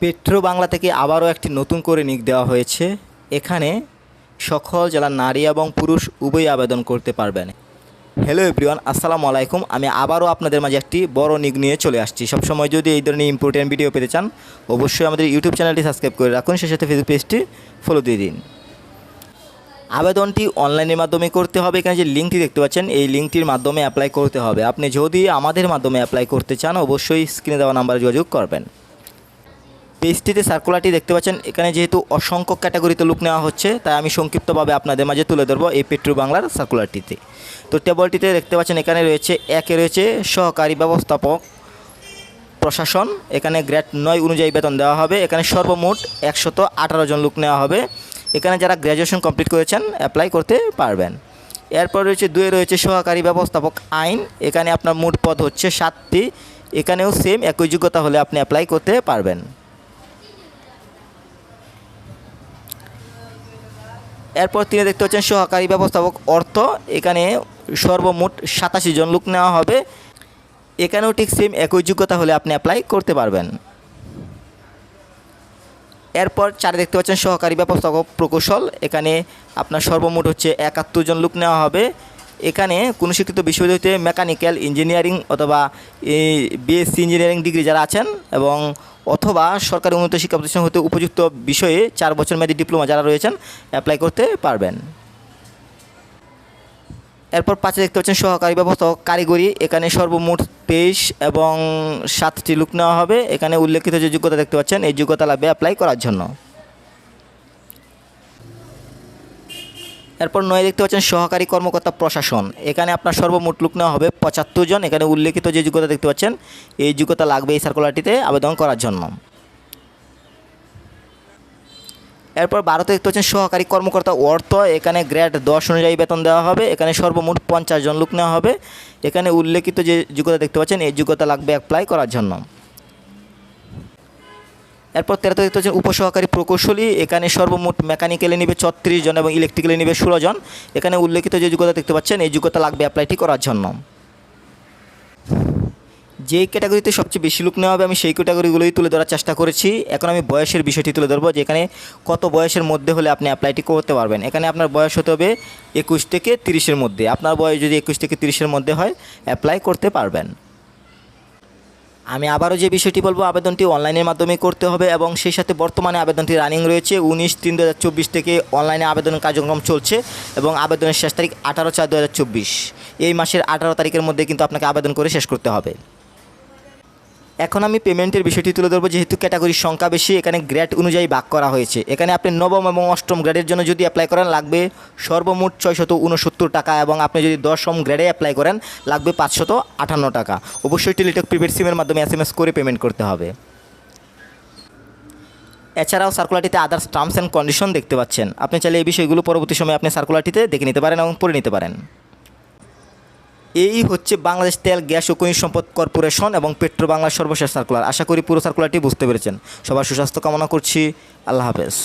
Petro Bangla থেকে আবারও একটি নতুন করে নিক দেওয়া হয়েছে। এখানে সকল জেলার নারী এবং পুরুষ উভয়ই আবেদন করতে পারবেন। হ্যালো এভরিওয়ান আসসালামু আলাইকুম। আমি আবারও আপনাদের মাঝে একটি বড় নিক নিয়ে চলে আসছি। সবসময় যদি এই ধরনের ইম্পর্টেন্ট ভিডিও পেতে চান, অবশ্যই আমাদের ইউটিউব চ্যানেলটি সাবস্ক্রাইব করে রাখুন। সেই সাথে ফেসবুক পেজটি ফলো দিয়ে দিন। আবেদনটি অনলাইনের মাধ্যমে করতে হবে। এখানে যে লিঙ্কটি দেখতে পাচ্ছেন, এই লিঙ্কটির মাধ্যমে অ্যাপ্লাই করতে হবে। আপনি যদি আমাদের মাধ্যমে অ্যাপ্লাই করতে চান, অবশ্যই স্ক্রিনে দেওয়া নাম্বারে যোগাযোগ করবেন। পেজটিতে সার্কুলারটি দেখতে পাচ্ছেন, এখানে যেহেতু অসংখ্য ক্যাটাগরিতে লুক নেওয়া হচ্ছে, তাই আমি সংক্ষিপ্তভাবে আপনাদের মাঝে তুলে ধরবো এই পেট্রো বাংলার সার্কুলারটিতে তো টেবলটিতে দেখতে পাচ্ছেন, এখানে রয়েছে, একে রয়েছে সহকারী ব্যবস্থাপক, প্রশাসন, এখানে গ্রেড নয় অনুযায়ী বেতন দেওয়া হবে, এখানে সর্বমোট একশত আঠারো জন লোক নেওয়া হবে, এখানে যারা গ্র্যাজুয়েশন কমপ্লিট করেছেন অ্যাপ্লাই করতে পারবেন। এরপর রয়েছে, দুয়ে রয়েছে সহকারী ব্যবস্থাপক আইন, এখানে আপনার মোট পদ হচ্ছে সাতটি, এখানেও সেম একই যোগ্যতা হলে আপনি অ্যাপ্লাই করতে পারবেন। এরপর তিনি দেখতে পাচ্ছেন সহকারী ব্যবস্থাপক অর্থ। এখানে সর্বমোট সাতাশি জন লোক নেওয়া হবে। এখানেও ঠিক সেম একই যোগ্যতা হলে আপনি অ্যাপ্লাই করতে পারবেন। এরপর চারে দেখতে পাচ্ছেন সহকারী ব্যবস্থাপক প্রকৌশল। এখানে আপনার সর্বমোট হচ্ছে একাত্তর জন লোক নেওয়া হবে। এখানে কোনো শিক্ষিত বিশ্ববিদ্যালয় হতে মেকানিক্যাল ইঞ্জিনিয়ারিং অথবা বিএসসি ইঞ্জিনিয়ারিং ডিগ্রি যারা আছেন এবং অথবা সরকারি উন্নত শিক্ষা প্রতিষ্ঠান হতে উপযুক্ত বিষয়ে চার বছর মেয়াদী ডিপ্লোমা যারা রয়েছেন অ্যাপ্লাই করতে পারবেন। এরপর পাঁচে দেখতে পাচ্ছেন সহকারী ব্যবস্থা কারিগরি। এখানে সর্বমোট তেইশ এবং সাতটি লুক নেওয়া হবে। এখানে উল্লেখিত যে যোগ্যতা দেখতে পাচ্ছেন, এই যোগ্যতা লাগবে অ্যাপ্লাই করার জন্য। এরপর নয় দেখতে পাচ্ছেন সহকারী কর্মকর্তা প্রশাসন। এখানে আপনার সর্বমোট লোক নেওয়া হবে পঁচাত্তর জন। এখানে উল্লেখিত যে যোগ্যতা দেখতে পাচ্ছেন, এই যোগ্যতা লাগবে এই সার্কুলারটিতে আবেদন করার জন্য। এরপর ভারতে দেখতে পাচ্ছেন সহকারী কর্মকর্তা অর্থ। এখানে গ্রেড দশ অনুযায়ী বেতন দেওয়া হবে। এখানে সর্বমোট পঞ্চাশ জন লোক নেওয়া হবে। এখানে উল্লেখিত যে যোগ্যতা দেখতে পাচ্ছেন, এই যোগ্যতা লাগবে অ্যাপ্লাই করার জন্য। এরপর তেরোতে দেখতে পাচ্ছেন উপসহকারী প্রকৌশলী, এখানে সর্বমোট মেকানিক্যালে নেবে ছত্রিশ জন এবং ইলেকট্রিক্যালে নেবে ষোলো জন। এখানে উল্লেখিত যে যোগ্যতা দেখতে পাচ্ছেন, এই যোগ্যতা লাগবে অ্যাপ্লাইটি করার জন্য। যে ক্যাটাগরিতে সবচেয়ে বেশি লোক নেওয়া হবে, আমি সেই ক্যাটাগরিগুলোই তুলে ধরার চেষ্টা করেছি। এখন আমি বয়সের বিষয়টি তুলে ধরবো যেখানে কত বয়সের মধ্যে হলে আপনি অ্যাপ্লাইটি করতে পারবেন। এখানে আপনার বয়স হতে হবে একুশ থেকে তিরিশের মধ্যে। আপনার বয়স যদি একুশ থেকে তিরিশের মধ্যে হয় অ্যাপ্লাই করতে পারবেন। আমি আবারও যে বিষয়টি বলব, আবেদনটি অনলাইনের মাধ্যমে করতে হবে এবং সেই সাথে বর্তমানে আবেদনটি রানিং রয়েছে। উনিশ তিন দু থেকে অনলাইনে আবেদন কার্যক্রম চলছে এবং আবেদনের শেষ তারিখ আঠারো চার দু এই মাসের আঠারো তারিখের মধ্যে কিন্তু আপনাকে আবেদন করে শেষ করতে হবে। এখন আমি পেমেন্টের বিষয়টি তুলে ধরবো, যেহেতু ক্যাটাগরির সংখ্যা বেশি, এখানে গ্রেড অনুযায়ী ভাগ করা হয়েছে। এখানে আপনি নবম এবং অষ্টম গ্রেডের জন্য যদি অ্যাপ্লাই করেন, লাগবে সর্বমোট ছয়শত উনসত্তর টাকা এবং আপনি যদি দশম গ্রেডে অ্যাপ্লাই করেন, লাগবে পাঁচশত আটান্ন টাকা। অবশ্যই টেলিটক প্রিপেড সিমের মাধ্যমে এস এম এস করে পেমেন্ট করতে হবে। এছাড়াও সার্কুলারটিতে আদার্স টার্মস অ্যান্ড কন্ডিশন দেখতে পাচ্ছেন। আপনি চাইলে এই বিষয়গুলো পরবর্তী সময়ে আপনি সার্কুলারটিতে দেখে নিতে পারেন এবং পড়ে নিতে পারেন। এই হচ্ছে বাংলাদেশ তেল, গ্যাস ও খনিজ সম্পদ কর্পোরেশন এবং পেট্রো বাংলার সর্বশেষ সার্কুলার আশা করি পুরো সার্কুলারটি বুঝতে পেরেছেন। সবার সুস্বাস্থ্য কামনা করছি। আল্লাহ হাফেজ।